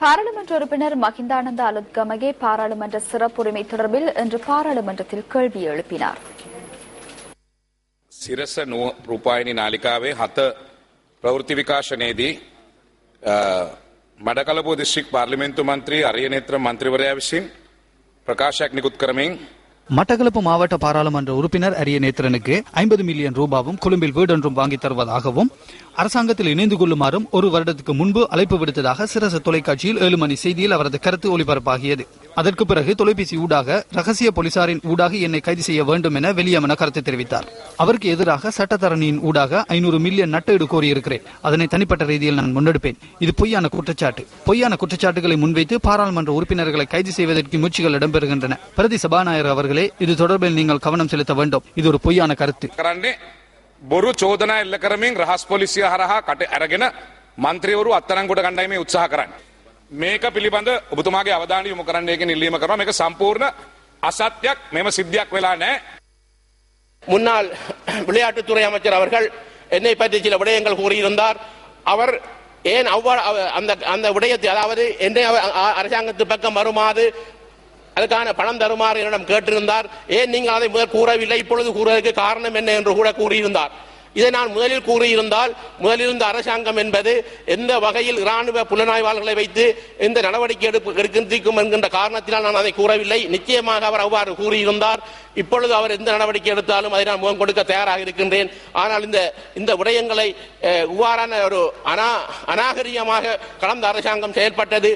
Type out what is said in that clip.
பாராளுமன்ற உறுப்பினர் மகிந்தானந்த அலுத்கமகே பாராளுமன்ற சிறப்புரிமை தொடர்பில் இன்று பாராளுமன்றத்தில் கேள்வி எழுப்பினார் සිරස නුව රූපායනි නාලිකාවේ හත ප්‍රවෘත්ති විකාශනයේදී අ, මඩකලපුව දිස්ත්‍රික් පාර්ලිමේන්තු මන්ත්‍රී අරියනේත්‍ර මන්ත්‍රීවරයා විසින් ප්‍රකාශයක් නිකුත් කරමින් மட்டக்களப்பு மாவட்ட பாராளுமன்ற உறுப்பினர் அரிய நேத்திரனுக்கு ஐம்பது மில்லியன் ரூபாவும் கொழும்பில் வீடொன்றும் வாங்கித் தருவதாகவும் அரசாங்கத்தில் இணைந்து கொள்ளுமாறும் ஒரு வருடத்துக்கு முன்பு அழைப்பு விடுத்ததாக சிரச தொலைக்காட்சியில் ஏழு மணி செய்தியில் அவரது கருத்து ஒளிபரப்பாகியது. அதற்கு பிறகு தொலைபேசி ஊடாக ரகசிய போலீசாரின் ஊடாக என்னை கைது செய்ய வேண்டும் என வெளியமன கருத்து தெரிவித்தார். அவருக்கு எதிராக சட்டத்தரணியின் ஊடாக ஐநூறு மில்லியன் நட்டஈடு கோரியிருக்கிறேன். அதனை தனிப்பட்ட ரீதியில் நான் முன்னெடுப்பேன். இது பொய்யான குற்றச்சாட்டு. பொய்யான குற்றச்சாட்டுகளை முன்வைத்து பாராளுமன்ற உறுப்பினர்களை கைது செய்வதற்கு முயற்சிகள் இடம்பெறுகின்றன. பிரதி சபாநாயகர் அவர்களே இது தொடர்பில் நீங்கள் கவனம் செலுத்த வேண்டும். இது ஒரு பொய்யான கருத்து. බොරු චෝදනා එල්ල කරමින් රහස් පොලිසිය හරහා කට අරගෙන මන්ත්‍රීවරු අත්තරංගොඩ ගණ්ඩයිමේ උත්සාහ කරන්න. මේක පිළිබඳ ඔබතුමාගේ අවධානය යොමු කරන්න එක නිල්ලීම කරන මේක සම්පූර්ණ අසත්‍යයක් මෙම සිද්ධියක් වෙලා නෑ முன்னாள் விளையாட்டுத்துறை அமைச்சர் அவர்கள் என்னை பற்றி சில விடயங்கள் கூறியிருந்தார் அவர் ஏன் அவ்வாறு அவ- அந்த அந்த விடயத்தை அதாவது என்னை அவர் அ- அரசாங்கத்து பக்கம் வருமாறு அதுக்கான பணம் தருமாறு என்னிடம் கேட்டிருந்தார். ஏன் நீங்கள் அதை முதல் கூறவில்லை? இப்பொழுது கூறுவதற்கு காரணம் என்ன என்று கூட கூறியிருந்தார். இதை நான் முதலில் கூறியிருந்தால் முதலில் இருந்த அரசாங்கம் என்பது எந்த வகையில் இராணுவ புலனாய்வாளர்களை வைத்து எந்த நடவடிக்கை எடுப்பு எடுக்கின்றிருக்கும் என்கின்ற காரணத்தினால் நான் அதை கூறவில்லை. நிச்சயமாக அவர் அவ்வாறு கூறியிருந்தார். இப்பொழுது அவர் எந்த நடவடிக்கை எடுத்தாலும் அதை நான் முகம் கொடுக்க தயாராக இருக்கின்றேன். ஆனால் இந்த இந்த விடயங்களை இவ்வாறான ஒரு அனா அநாகரிகமாக கலந்த அரசாங்கம் செயல்பட்டது.